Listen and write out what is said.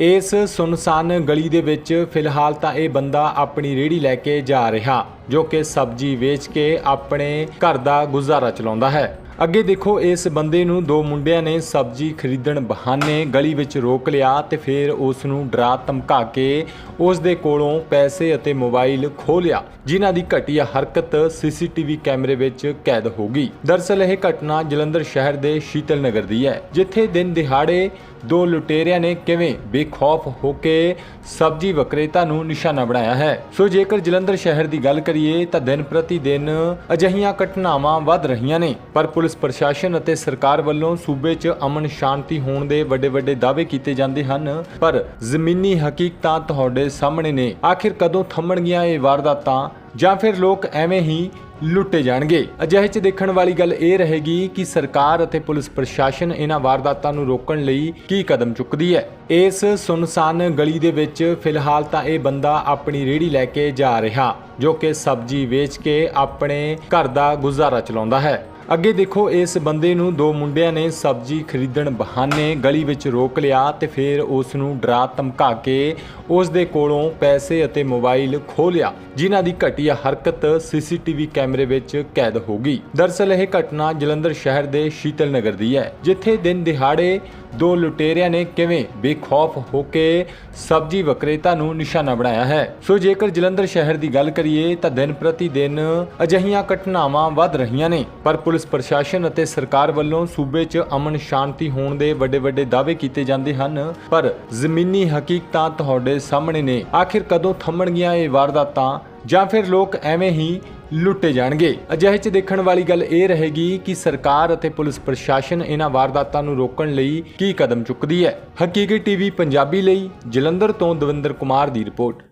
ਇਸ ਸੁਨਸਾਨ ਗਲੀ ਦੇ ਵਿੱਚ ਫਿਲਹਾਲ ਤਾਂ ਇਹ ਬੰਦਾ ਆਪਣੀ ਰੇੜੀ ਲੈ ਕੇ ਜਾ ਰਿਹਾ ਜੋ ਕਿ ਸਬਜ਼ੀ ਵੇਚ ਕੇ ਆਪਣੇ ਘਰ ਦਾ ਗੁਜ਼ਾਰਾ ਚਲਾਉਂਦਾ ਹੈ। ਅੱਗੇ ਦੇਖੋ, ਇਸ ਬੰਦੇ ਨੂੰ ਦੋ ਮੁੰਡਿਆਂ ਨੇ ਸਬਜ਼ੀ ਖਰੀਦਣ ਬਹਾਨੇ ਗਲੀ ਵਿੱਚ ਰੋਕ ਲਿਆ ਤੇ ਫਿਰ ਉਸ ਨੂੰ ਡਰਾ ਧਮਕਾ ਕੇ ਉਸ ਦੇ ਕੋਲੋਂ ਪੈਸੇ ਅਤੇ ਮੋਬਾਈਲ ਖੋਹ ਲਿਆ, ਜਿਨ੍ਹਾਂ ਦੀ ਘਟੀਆ ਹਰਕਤ ਸੀਸੀਟੀਵੀ ਕੈਮਰੇ ਵਿੱਚ ਕੈਦ ਹੋ ਗਈ। ਦਰਸਲ ਇਹ ਘਟਨਾ ਜਲੰਧਰ ਸ਼ਹਿਰ ਦੇ ਸ਼ੀਤਲ ਨਗਰ ਦੀ ਹੈ, ਜਿੱਥੇ ਦਿਨ ਦਿਹਾੜੇ ਦੋ ਲੁਟੇਰਿਆਂ ਨੇ ਕਿਵੇਂ ਬੇਖੌਫ ਹੋ ਕੇ ਸਬਜ਼ੀ ਵਿਕਰੇਤਾ ਨੂੰ ਨਿਸ਼ਾਨਾ ਬਣਾਇਆ ਹੈ। ਸੋ ਜੇਕਰ ਜਲੰਧਰ ਸ਼ਹਿਰ ਦੀ ਗੱਲ ਕਰੀਏ, ਤਾਂ ਦਿਨ ਪ੍ਰਤੀ ਦਿਨ ਅਜਿਹੀਆਂ ਘਟਨਾਵਾਂ ਵੱਧ ਰਹੀਆਂ ਨੇ, ਪਰ ਪੁਲਿਸ ਪੁਲਿਸ ਪ੍ਰਸ਼ਾਸਨ ਅਤੇ ਸਰਕਾਰ ਵੱਲੋਂ ਸੂਬੇ 'ਚ ਅਮਨ ਸ਼ਾਂਤੀ ਹੋਣ ਦੇ ਵੱਡੇ ਵੱਡੇ ਦਾਅਵੇ ਕੀਤੇ ਜਾਂਦੇ ਹਨ, ਪਰ ਜ਼ਮੀਨੀ ਹਕੀਕਤਾਂ ਤੁਹਾਡੇ ਸਾਹਮਣੇ ਨੇ। ਆਖਿਰ ਕਦੋਂ ਥੰਮਣਗੀਆਂ ਇਹ ਵਾਰਦਾਤਾਂ? ਜਾਂ ਫਿਰ ਲੋਕ ਐਵੇਂ ਹੀ ਲੁੱਟੇ ਜਾਣਗੇ? ਅਜਿਹੇ 'ਚ ਦੇਖਣ ਵਾਲੀ ਗੱਲ ਇਹ ਰਹੇਗੀ ਕਿ ਸਰਕਾਰ ਅਤੇ ਪੁਲਿਸ ਪ੍ਰਸ਼ਾਸਨ ਇਹਨਾਂ ਵਾਰਦਾਤਾਂ ਨੂੰ ਰੋਕਣ ਲਈ ਕੀ ਕਦਮ ਚੁੱਕਦੀ ਹੈ। ਇਸ ਸੁਨਸਾਨ ਗਲੀ ਦੇ ਵਿੱਚ ਫਿਲਹਾਲ ਤਾਂ ਇਹ ਬੰਦਾ ਆਪਣੀ ਰੇੜੀ ਲੈ ਕੇ ਜਾ ਰਿਹਾ, ਜੋ ਕਿ ਸਬਜ਼ੀ ਵੇਚ ਕੇ ਆਪਣੇ ਘਰ ਦਾ ਗੁਜ਼ਾਰਾ ਚਲਾਉਂਦਾ ਹੈ। ਅੱਗੇ ਦੇਖੋ, ਇਸ ਬੰਦੇ ਨੂੰ ਦੋ ਮੁੰਡਿਆਂ ਨੇ ਸਬਜ਼ੀ ਖਰੀਦਣ ਬਹਾਨੇ ਗਲੀ ਵਿੱਚ ਰੋਕ ਲਿਆ ਤੇ ਫਿਰ ਉਸ ਨੂੰ ਡਰਾ ਧਮਕਾ ਕੇ ਉਸ ਦੇ ਕੋਲੋਂ ਪੈਸੇ ਅਤੇ ਮੋਬਾਈਲ ਖੋਹ ਲਿਆ, ਜਿਨ੍ਹਾਂ ਦੀ ਘਟੀਆ ਹਰਕਤ ਸੀਸੀਟੀਵੀ ਕੈਮਰੇ ਵਿੱਚ ਕੈਦ ਹੋ ਗਈ। ਦਰਸਲ ਇਹ ਘਟਨਾ ਜਲੰਧਰ ਸ਼ਹਿਰ ਦੇ ਸ਼ੀਤਲ ਨਗਰ ਦੀ ਹੈ, ਜਿੱਥੇ ਦਿਨ ਦਿਹਾੜੇ ਦੋ ਲੁਟੇਰਿਆਂ ਨੇ ਕਿਵੇਂ ਬੇਖੌਫ ਹੋ ਕੇ ਸਬਜ਼ੀ ਵਿਕਰੇਤਾ ਨੂੰ ਨਿਸ਼ਾਨਾ ਬਣਾਇਆ ਹੈ? ਸੋ ਜੇਕਰ ਜਲੰਧਰ ਸ਼ਹਿਰ ਦੀ ਗੱਲ ਕਰੀਏ, ਤਾਂ ਦਿਨ ਪ੍ਰਤੀ ਦਿਨ ਅਜਿਹੀਆਂ ਘਟਨਾਵਾਂ ਵੱਧ ਰਹੀਆਂ ਨੇ। ਪਰ ਪੁਲਿਸ ਪ੍ਰਸ਼ਾਸਨ ਅਤੇ ਸਰਕਾਰ ਵੱਲੋਂ ਸੂਬੇ 'ਚ ਅਮਨ ਸ਼ਾਂਤੀ ਹੋਣ ਦੇ ਵੱਡੇ ਵੱਡੇ ਦਾਅਵੇ ਕੀਤੇ ਜਾਂਦੇ ਹਨ। ਪਰ ਜ਼ਮੀਨੀ ਹਕੀਕਤਾਂ ਤੁਹਾਡੇ ਸਾਹਮਣੇ ਨੇ। ਆਖਿਰ ਕਦੋਂ ਥੰਮਣਗੀਆਂ ਇਹ ਵਾਰਦਾਤਾਂ? ਜਾਂ ਫਿਰ ਲੋਕ ਐਵੇਂ ਹੀ ਲੁੱਟੇ ਜਾਣਗੇ। ਅਜਿਹੇ 'ਚ ਦੇਖਣ ਵਾਲੀ ਗੱਲ ਇਹ ਰਹੇਗੀ ਕਿ ਸਰਕਾਰ ਅਤੇ ਪੁਲਿਸ ਪ੍ਰਸ਼ਾਸਨ ਇਹਨਾਂ ਵਾਰਦਾਤਾਂ ਨੂੰ ਰੋਕਣ ਲਈ ਕੀ ਕਦਮ ਚੁੱਕਦੀ ਹੈ। ਹਕੀਕੀ ਟੀਵੀ ਪੰਜਾਬੀ ਲਈ ਜਲੰਧਰ ਤੋਂ ਦਵਿੰਦਰ ਕੁਮਾਰ ਦੀ ਰਿਪੋਰਟ।